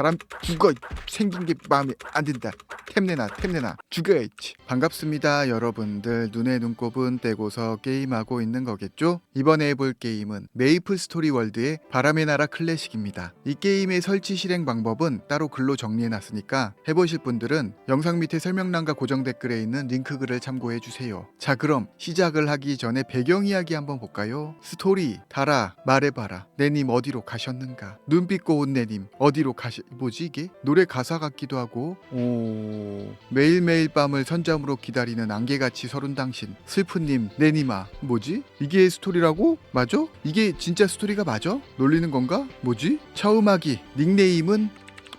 바람 죽어 생긴 게 마음에 안 든다 템내나 템내나. 죽어야지. 반갑습니다 여러분들. 눈에 눈곱은 떼고서 게임하고 있는 거겠죠? 이번에 해볼 게임은 메이플 스토리 월드의 바람의 나라 클래식입니다. 이 게임의 설치 실행 방법은 따로 글로 정리해놨으니까 해보실 분들은 영상 밑에 설명란과 고정 댓글에 있는 링크 글을 참고해 주세요. 자 그럼 시작을 하기 전에 배경 이야기 한번 볼까요? 스토리 달아 말해봐라. 내님 어디로 가셨는가? 눈빛 고운 내님 어디로 가시 뭐지 이게? 노래 가사 같기도 하고. 오 매일매일 밤을 선잠으로 기다리는 안개같이 서른 당신. 슬픈님 내님아 뭐지? 이게 스토리라고? 맞아? 이게 진짜 스토리가 맞아? 놀리는 건가? 뭐지? 처음하기. 닉네임은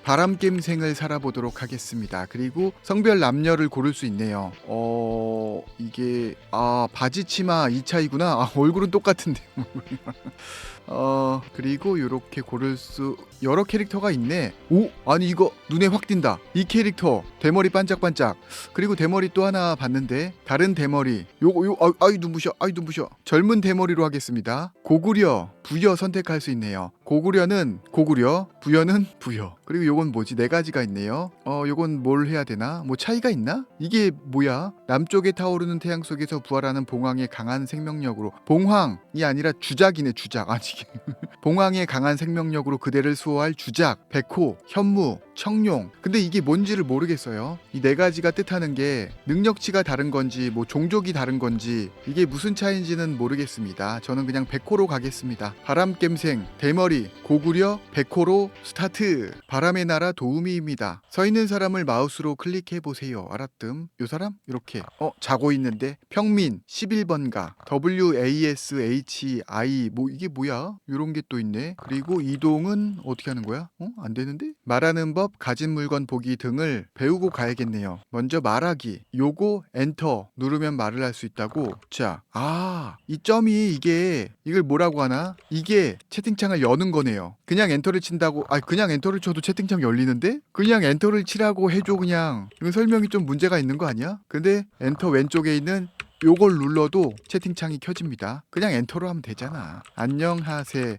바람겜생을 살아보도록 하겠습니다. 그리고 성별 남녀를 고를 수 있네요. 어 이게 아 바지 치마 2차이구나. 아, 얼굴은 똑같은데. 어 그리고 이렇게 고를 수 여러 캐릭터가 있네. 오 아니 이거 눈에 확 띈다. 이 캐릭터 대머리 반짝반짝. 그리고 대머리 또 하나 봤는데 다른 대머리. 요거 요 아, 아이 눈부셔. 아이 눈부셔. 젊은 대머리로 하겠습니다. 고구려 부여 선택할 수 있네요. 고구려는 고구려, 부여는 부여. 그리고 요건 뭐지? 네 가지가 있네요. 어, 요건 뭘 해야 되나? 뭐 차이가 있나? 이게 뭐야? 남쪽에 타오르는 태양 속에서 부활하는 봉황의 강한 생명력으로 봉황이 아니라 주작이네, 주작. 아니 봉황의 강한 생명력으로 그대를 수호할 주작, 백호, 현무, 청룡. 근데 이게 뭔지를 모르겠어요. 이 네 가지가 뜻하는 게 능력치가 다른 건지 뭐 종족이 다른 건지 이게 무슨 차이인지는 모르겠습니다. 저는 그냥 백호로 가겠습니다. 바람겜생, 대머리, 고구려, 백호로 스타트. 바람의 나라 도우미입니다. 서 있는 사람을 마우스로 클릭해 보세요. 알았뜸. 요 사람 이렇게 어 자고 있는데 평민 11번가 WASHI 뭐 이게 뭐야? 요런 게 또 있네. 그리고 이동은 어떻게 하는 거야? 어? 안 되는데? 말하는 법, 가진 물건 보기 등을 배우고 가야겠네요. 먼저 말하기. 요거 엔터 누르면 말을 할 수 있다고. 자, 아, 이 점이 이게 이걸 뭐라고 하나? 이게 채팅창을 여는 거네요. 그냥 엔터를 친다고 아 그냥 엔터를 쳐도 채팅창 열리는데? 그냥 엔터를 치라고 해줘 그냥. 이건 설명이 좀 문제가 있는 거 아니야? 근데 엔터 왼쪽에 있는 요걸 눌러도 채팅창이 켜집니다. 그냥 엔터로 하면 되잖아. 안녕하세요.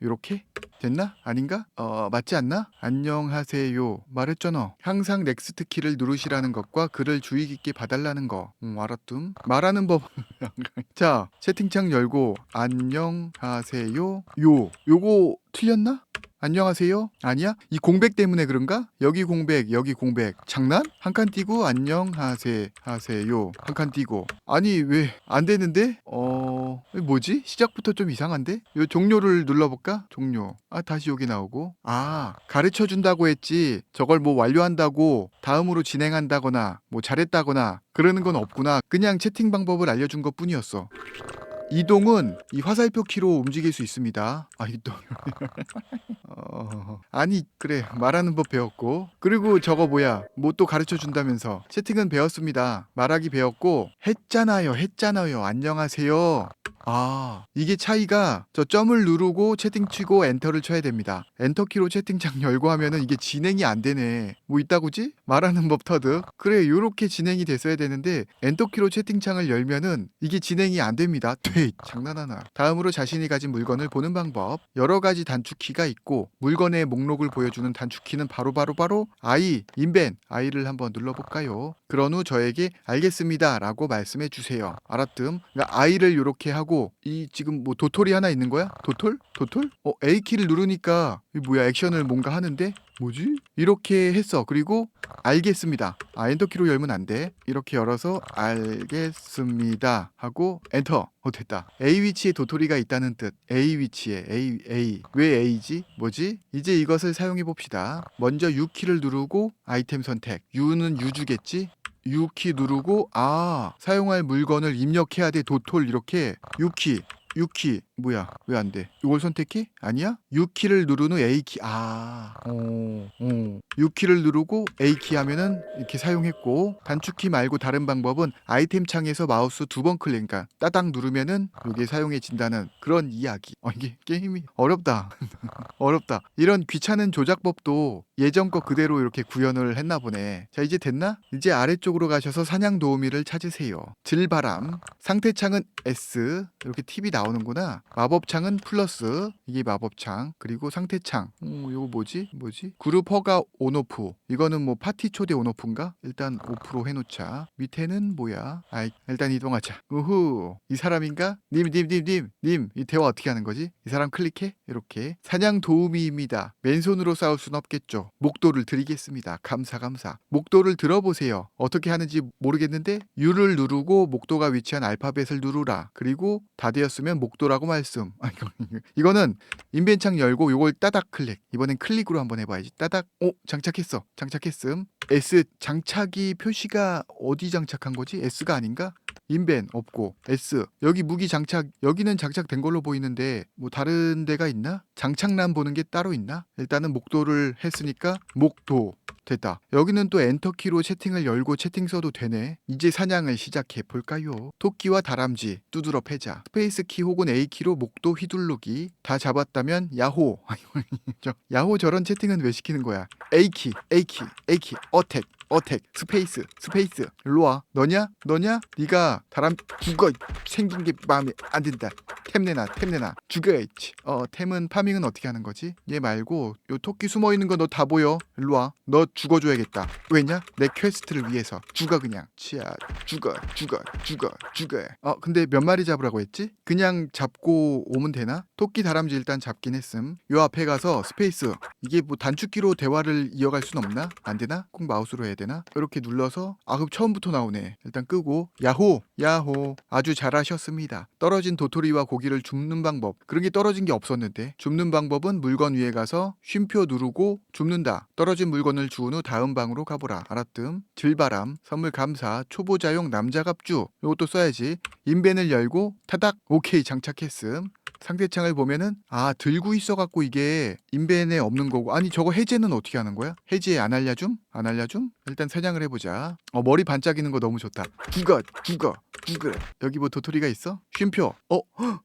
요렇게 됐나? 아닌가? 어 맞지 않나? 안녕하세요. 말했잖아. 항상 넥스트 키를 누르시라는 것과 글을 주의 깊게 봐달라는 거. 음, 알았dum. 말하는 법. 자 채팅창 열고 안녕하세요. 요 요거 틀렸나? 안녕하세요? 아니야? 이 공백 때문에 그런가? 여기 공백, 여기 공백. 장난? 한 칸 띄고 안녕하세요. 하세요. 한 칸 띄고. 아니 왜 안 되는데? 어 뭐지? 시작부터 좀 이상한데? 요 종료를 눌러 볼까? 종료. 아 다시 여기 나오고. 아 가르쳐 준다고 했지. 저걸 뭐 완료한다고 다음으로 진행한다거나 뭐 잘했다거나 그러는 건 없구나. 그냥 채팅 방법을 알려준 것 뿐이었어. 이동은 이 화살표 키로 움직일 수 있습니다. 아 이동. 어, 아니 그래 말하는 법 배웠고 그리고 저거 뭐야 뭐 또 가르쳐 준다면서 채팅은 배웠습니다. 말하기 배웠고 했잖아요 했잖아요 안녕하세요. 아 이게 차이가 저 점을 누르고 채팅 치고 엔터를 쳐야 됩니다. 엔터키로 채팅창 열고 하면은 이게 진행이 안 되네. 뭐 있다고지? 말하는 법 터득. 그래 요렇게 진행이 됐어야 되는데 엔터키로 채팅창을 열면은 이게 진행이 안 됩니다. 돼 장난하나. 다음으로 자신이 가진 물건을 보는 방법. 여러 가지 단축키가 있고 물건의 목록을 보여주는 단축키는 바로 바로 바로 I 인벤 I를 한번 눌러볼까요? 그런 후 저에게 알겠습니다 라고 말씀해 주세요. 알았뜸. 그러니까 I를 이렇게 하고 이 지금 뭐 도토리 하나 있는 거야? 도톨? 도톨? 어 A 키를 누르니까 이 뭐야 액션을 뭔가 하는데 뭐지? 이렇게 했어. 그리고 알겠습니다. 아 엔터키로 열면 안 돼. 이렇게 열어서 알겠습니다 하고 엔터. 어 됐다. A 위치에 도토리가 있다는 뜻. A 위치에 A A 왜 A지? 뭐지? 이제 이것을 사용해 봅시다. 먼저 U 키를 누르고 아이템 선택. U는 유주겠지? U키 누르고 아 사용할 물건을 입력해야 돼. 도톨. 이렇게. U키. U키 뭐야 왜 안 돼? 이걸 선택해? 아니야? U키를 누른 후 A키 아, 어, 어. U키를 누르고 A키 하면은 이렇게 사용했고 단축키 말고 다른 방법은 아이템 창에서 마우스 두 번 클릭 그러니까 따닥 누르면은 이게 사용해진다는 그런 이야기 어, 이게 게임이 어렵다 어렵다 이런 귀찮은 조작법도 예전 거 그대로 이렇게 구현을 했나 보네 자 이제 됐나? 이제 아래쪽으로 가셔서 사냥 도우미를 찾으세요 질바람 상태 창은 S 이렇게 팁이 나오는구나 마법창은 플러스 이게 마법창. 그리고 상태창. 음, 이거 뭐지? 뭐지? 그룹 허가 온오프. 이거는 뭐 파티 초대 온오프인가? 일단 5% 해놓자. 밑에는 뭐야? 아이 일단 이동하자. 우후 이 사람인가? 님 님 님 님 님 이 대화 어떻게 하는 거지? 이 사람 클릭해? 이렇게. 사냥 도우미입니다. 맨손으로 싸울 순 없겠죠. 목도를 드리겠습니다. 감사 감사. 목도를 들어보세요. 어떻게 하는지 모르겠는데 U를 누르고 목도가 위치한 알파벳을 누르라. 그리고 다 되었으면 목도라고 말씀 아, 이거, 이거는 인벤창 열고 요걸 따닥 클릭 이번엔 클릭으로 한번 해봐야지 따닥 오 장착했어 장착했음 S 장착이 표시가 어디 장착한 거지 S가 아닌가 인벤 없고 S 여기 무기 장착 여기는 장착된 걸로 보이는데 뭐 다른 데가 있나 장착란 보는 게 따로 있나 일단은 목도를 했으니까 목도 됐다. 여기는 또 엔터키로 채팅을 열고 채팅 써도 되네. 이제 사냥을 시작해 볼까요? 토끼와 다람쥐, 두드러 패자, 스페이스 키 혹은 A 키로 목도 휘두르기. 다 잡았다면 야호. 저, 야호 저런 채팅은 왜 시키는 거야? A 키, A 키, A 키, 어택. 어택 스페이스 스페이스. 일로 와. 너냐? 너냐? 네가 다람 죽어 생긴 게 마음에 안 든다. 템 내놔 템 내놔. 죽어야지 어 템은 파밍은 어떻게 하는 거지? 얘 말고 요 토끼 숨어 있는 거 너 다 보여. 일로 와너 죽어줘야겠다. 왜냐? 내 퀘스트를 위해서. 죽어 그냥. 치아 죽어 죽어 죽어 죽어. 어 근데 몇 마리 잡으라고 했지? 그냥 잡고 오면 되나? 토끼 다람쥐 일단 잡긴 했음. 요 앞에 가서 스페이스. 이게 뭐 단축키로 대화를 이어갈 순 없나? 안 되나? 꼭 마우스로 해야 되나? 이렇게 눌러서 아 그럼 처음부터 나오네. 일단 끄고 야호 야호. 아주 잘하셨습니다. 떨어진 도토리와 고기를 줍는 방법. 그런 게 떨어진 게 없었는데 줍는 방법은 물건 위에 가서 쉼표 누르고 줍는다. 떨어진 물건을 주운 후 다음 방으로 가보라. 알았뜸 질바람 선물 감사 초보자용 남자갑주. 요것도 써야지. 인벤을 열고 타닥 오케이 장착했음 상대창을 보면은 아 들고 있어갖고 이게 인벤에 없는 거고 아니 저거 해제는 어떻게 하는 거야? 해제 안 알려줌? 안 알려줌? 일단 사냥을 해보자 어 머리 반짝이는 거 너무 좋다 죽어 죽어 죽어 여기 뭐 도토리가 있어? 쉼표 어?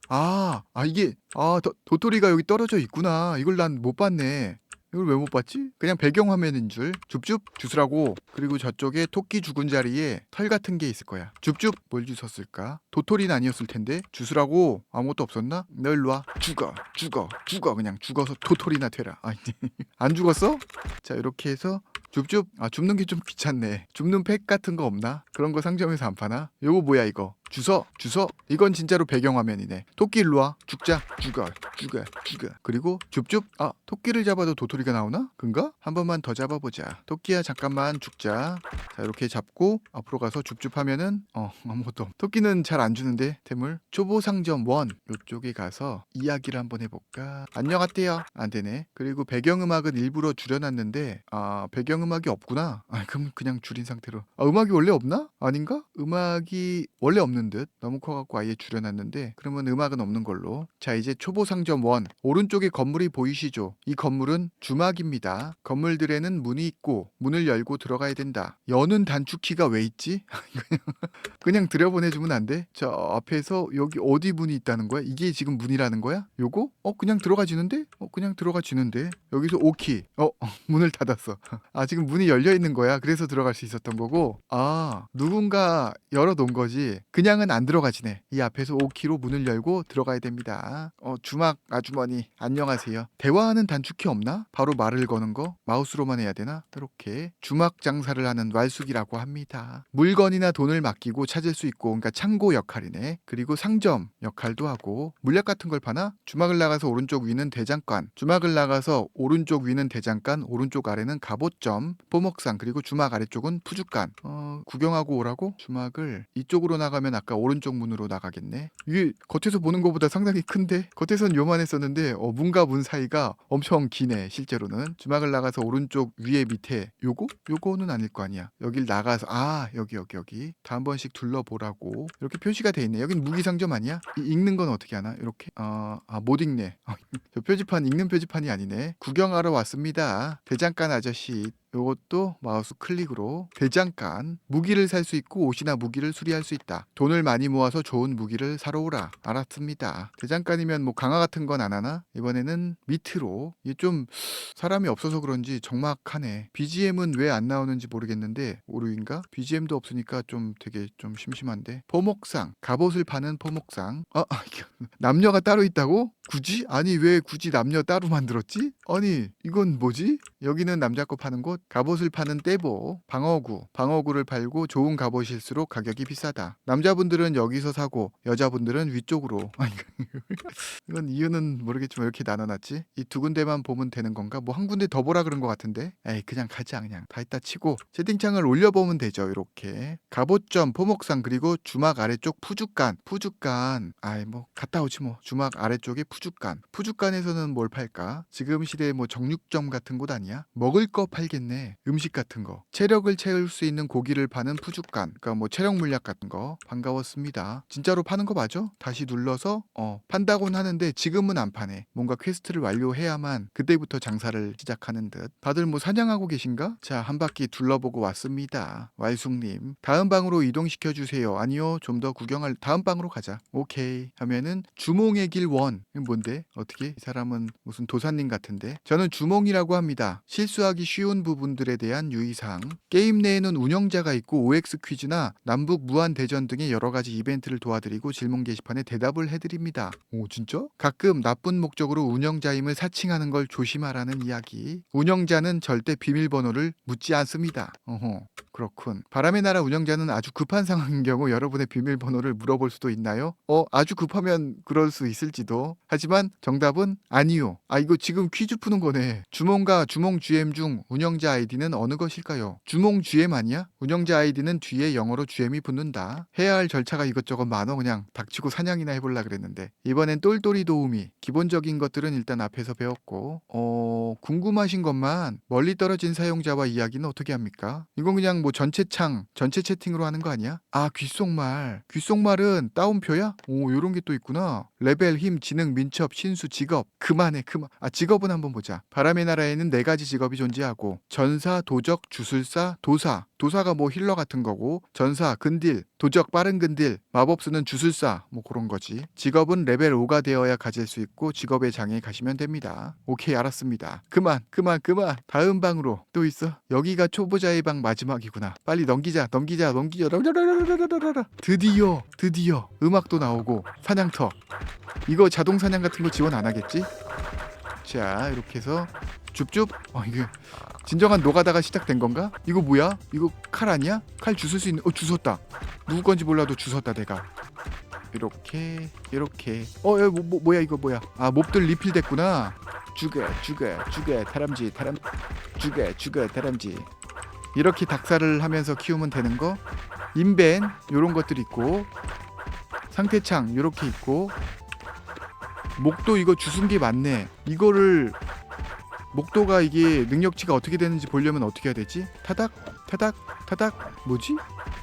아, 아 이게 아 도, 도토리가 여기 떨어져 있구나 이걸 난 못 봤네 이걸 왜 못 봤지? 그냥 배경 화면인 줄 줍줍 주스라고 그리고 저쪽에 토끼 죽은 자리에 털 같은 게 있을 거야 줍줍 뭘 주웠을까? 도토리는 아니었을 텐데 주스라고 아무것도 없었나? 너 일로 와 죽어 죽어 죽어 그냥 죽어서 도토리나 되라 아니 안 죽었어? 자 이렇게 해서 줍줍 아 줍는 게 좀 귀찮네 줍는 팩 같은 거 없나? 그런 거 상점에서 안 파나? 요거 뭐야 이거 주서 주서. 이건 진짜로 배경화면이네. 토끼 일로 와. 죽자. 죽어. 죽어. 죽어. 그리고 줍줍. 아 토끼를 잡아도 도토리가 나오나? 근가? 한 번만 더 잡아보자. 토끼야 잠깐만. 죽자. 자 이렇게 잡고 앞으로 가서 줍줍 하면은 어 아무것도 없- 토끼는 잘 안 주는데 템을 초보 상점 원. 요쪽에 가서 이야기를 한번 해볼까? 안녕하세요 안 되네. 그리고 배경음악은 일부러 줄여놨는데 아 배경음악이 없구나. 아 그럼 그냥 줄인 상태로. 아 음악이 원래 없나? 아닌가? 음악이 원래 없는 듯 너무 커갖고 아예 줄여놨는데 그러면 음악은 없는 걸로 자 이제 초보 상점 원 오른쪽에 건물이 보이시죠 이 건물은 주막입니다 건물들에는 문이 있고 문을 열고 들어가야 된다 여는 단축키가 왜 있지 그냥 들여보내주면 안 돼? 저 앞에서 여기 어디 문이 있다는 거야? 이게 지금 문이라는 거야? 요거? 어 그냥 들어가지는데? 어 그냥 들어가지는데? 여기서 오키 어 문을 닫았어 아 지금 문이 열려 있는 거야 그래서 들어갈 수 있었던 거고 아 누군가 열어놓은 거지 그냥 은 안 들어가지네 이 앞에서 오키로 문을 열고 들어가야 됩니다 어 주막 아주머니 안녕하세요 대화하는 단축키 없나? 바로 말을 거는 거 마우스로만 해야 되나? 이렇게 주막 장사를 하는 왈숙이라고 합니다 물건이나 돈을 맡기고 찾을 수 있고 그러니까 창고 역할이네 그리고 상점 역할도 하고 물약 같은 걸 파나? 주막을 나가서 오른쪽 위는 대장간 주막을 나가서 오른쪽 위는 대장간 오른쪽 아래는 갑옷점 포목상 그리고 주막 아래쪽은 푸주간 어 구경하고 오라고? 주막을 이쪽으로 나가면 아까 오른쪽 문으로 나가겠네. 이게 겉에서 보는 것보다 상당히 큰데? 겉에선 요만했었는데 어 문과 문 사이가 엄청 기네 실제로는. 주막을 나가서 오른쪽 위에 밑에 요거? 요거는 아닐 거 아니야. 여길 나가서 아 여기 여기 여기. 다 한 번씩 둘러보라고. 이렇게 표시가 돼 있네. 여긴 무기상점 아니야? 이- 읽는 건 어떻게 하나? 이렇게? 아못 읽네. 저 표지판 읽는 표지판이 아니네. 구경하러 왔습니다. 대장간 아저씨 요것도 마우스 클릭으로 대장간 무기를 살 수 있고 옷이나 무기를 수리할 수 있다. 돈을 많이 모아서 좋은 무기를 사러 오라. 알았습니다. 대장간이면 뭐 강화 같은 건 안 하나? 이번에는 밑으로 이게 좀 사람이 없어서 그런지 적막하네. BGM은 왜 안 나오는지 모르겠는데 오류인가? BGM도 없으니까 좀 되게 좀 심심한데. 포목상 갑옷을 파는 포목상. 아, 아 남녀가 따로 있다고? 굳이? 아니 왜 굳이 남녀 따로 만들었지? 아니 이건 뭐지? 여기는 남자 거 파는 곳 갑옷을 파는 떼보. 방어구. 방어구를 팔고 좋은 갑옷일수록 가격이 비싸다. 남자분들은 여기서 사고 여자분들은 위쪽으로. 이건 이유는 모르겠지만 이렇게 나눠놨지? 이 두 군데만 보면 되는 건가? 뭐 한 군데 더 보라 그런 것 같은데? 에이 그냥 가자 그냥. 다 있다 치고 채팅창을 올려보면 되죠 이렇게. 갑옷점 포목상 그리고 주막 아래쪽 푸주간. 푸주간. 아이 뭐 갔다 오지 뭐. 주막 아래쪽에 푸 주간. 푸주간에서는 뭘 팔까? 지금 시대에 뭐 정육점 같은 곳 아니야? 먹을 거 팔겠네. 음식 같은 거. 체력을 채울 수 있는 고기를 파는 푸주간. 그러니까 뭐 체력 물약 같은 거. 반가웠습니다. 진짜로 파는 거 맞아? 다시 눌러서 어 판다곤 하는데 지금은 안 파네. 뭔가 퀘스트를 완료해야만 그때부터 장사를 시작하는 듯. 다들 뭐 사냥하고 계신가? 자 한 바퀴 둘러보고 왔습니다. 왈숙님. 다음 방으로 이동시켜 주세요. 아니요 좀 더 구경할 다음 방으로 가자. 오케이. 하면은 주몽의 길 원 뭔데? 어떻게? 이 사람은 무슨 도사님 같은데? 저는 주몽이라고 합니다. 실수하기 쉬운 부분들에 대한 유의사항. 게임 내에는 운영자가 있고 OX 퀴즈나 남북 무한 대전 등의 여러 가지 이벤트를 도와드리고 질문 게시판에 대답을 해드립니다. 오 진짜? 가끔 나쁜 목적으로 운영자임을 사칭하는 걸 조심하라는 이야기. 운영자는 절대 비밀번호를 묻지 않습니다. 어허 그렇군. 바람의 나라 운영자는 아주 급한 상황인 경우 여러분의 비밀번호를 물어볼 수도 있나요? 어, 아주 급하면 그럴 수 있을지도. 하지만 정답은 아니요. 아, 이거 지금 퀴즈 푸는 거네. 주몽과 주몽 GM 중 운영자 아이디는 어느 것일까요? 주몽 GM 아니야? 운영자 아이디는 뒤에 영어로 GM이 붙는다. 해야 할 절차가 이것저것 많어 그냥 닥치고 사냥이나 해볼라 그랬는데. 이번엔 똘똘이 도우미. 기본적인 것들은 일단 앞에서 배웠고, 어, 궁금하신 것만 멀리 떨어진 사용자와 이야기는 어떻게 합니까? 이건 그냥 뭐 전체 창, 전체 채팅으로 하는 거 아니야? 아, 귓속말. 귓속말은 따옴표야? 오, 요런 게 또 있구나. 레벨, 힘, 지능, 민첩, 신수, 직업. 그만해, 그만. 아, 직업은 한번 보자. 바람의 나라에는 네 가지 직업이 존재하고 전사, 도적, 주술사, 도사. 도사가 뭐 힐러 같은 거고 전사, 근딜, 도적, 빠른 근딜, 마법수는 주술사 뭐 그런 거지. 직업은 레벨 5가 되어야 가질 수 있고 직업의 장에 가시면 됩니다. 오케이 알았습니다. 그만 그만 그만 다음 방으로 또 있어. 여기가 초보자의 방 마지막이구나. 빨리 넘기자 넘기자 넘기자. 드디어 드디어 음악도 나오고 사냥터 이거 자동 사냥 같은 거 지원 안 하겠지? 자 이렇게 해서 줍줍. 어 이게 진정한 노가다가 시작된 건가? 이거 뭐야? 이거 칼 아니야? 칼 주술 수 있는 어 주웠다. 누구 건지 몰라도 주웠다 내가. 이렇게 이렇게. 어 야, 뭐, 뭐, 뭐야 이거 뭐야? 아 몹들 리필 됐구나. 죽여 죽여 죽여 다람쥐 다람 죽여 죽여 다람쥐. 이렇게 닭살을 하면서 키우면 되는 거? 인벤 요런 것들 있고. 상태창 요렇게 있고 목도 이거 주순기 맞네 이거를 목도가 이게 능력치가 어떻게 되는지 보려면 어떻게 해야 되지? 타닥 타닥 타닥 뭐지?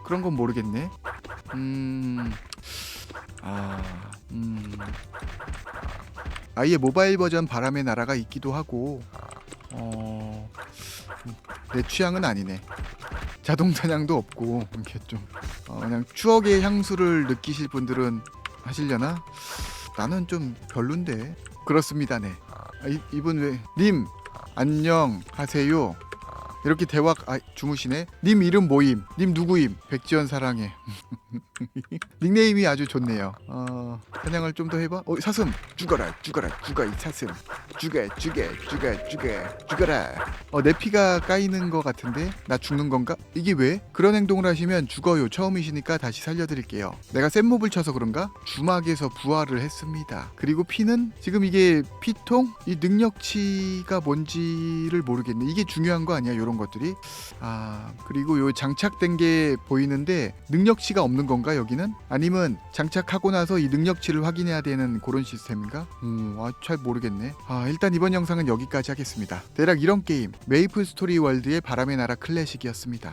그런 건 모르겠네. 음. 아. 음. 아예 모바일 버전 바람의 나라가 있기도 하고 어. 내 취향은 아니네. 자동 사냥도 없고 이렇게 좀 어, 그냥 추억의 향수를 느끼실 분들은 하시려나? 나는 좀 별론데. 그렇습니다네. 아, 이, 이분 왜? 님 안녕 하세요. 이렇게 대화 아 주무시네. 님 이름 뭐임? 님 누구임? 백지연 사랑해. 닉네임이 아주 좋네요. 어 사냥을 좀 더 해봐. 어 사슴 죽어라 죽어라 죽어 이 사슴 죽여 죽여 죽여 죽여 죽어라. 어 내 피가 까이는 것 같은데 나 죽는 건가? 이게 왜? 그런 행동을 하시면 죽어요. 처음이시니까 다시 살려드릴게요. 내가 센 몹을 쳐서 그런가? 주막에서 부활을 했습니다. 그리고 피는 지금 이게 피통 이 능력치가 뭔지를 모르겠네. 이게 중요한 거 아니야? 이런 것들이. 아 그리고 요 장착된 게 보이는데 능력치가 없는 건가 여기는? 아니면 장착하고 나서 이 능력치를 확인해야 되는 그런 시스템인가? 음, 아, 잘 모르겠네. 아 일단 이번 영상은 여기까지 하겠습니다. 대략 이런 게임 메이플 스토리 월드의 바람의 나라 클래식이었습니다.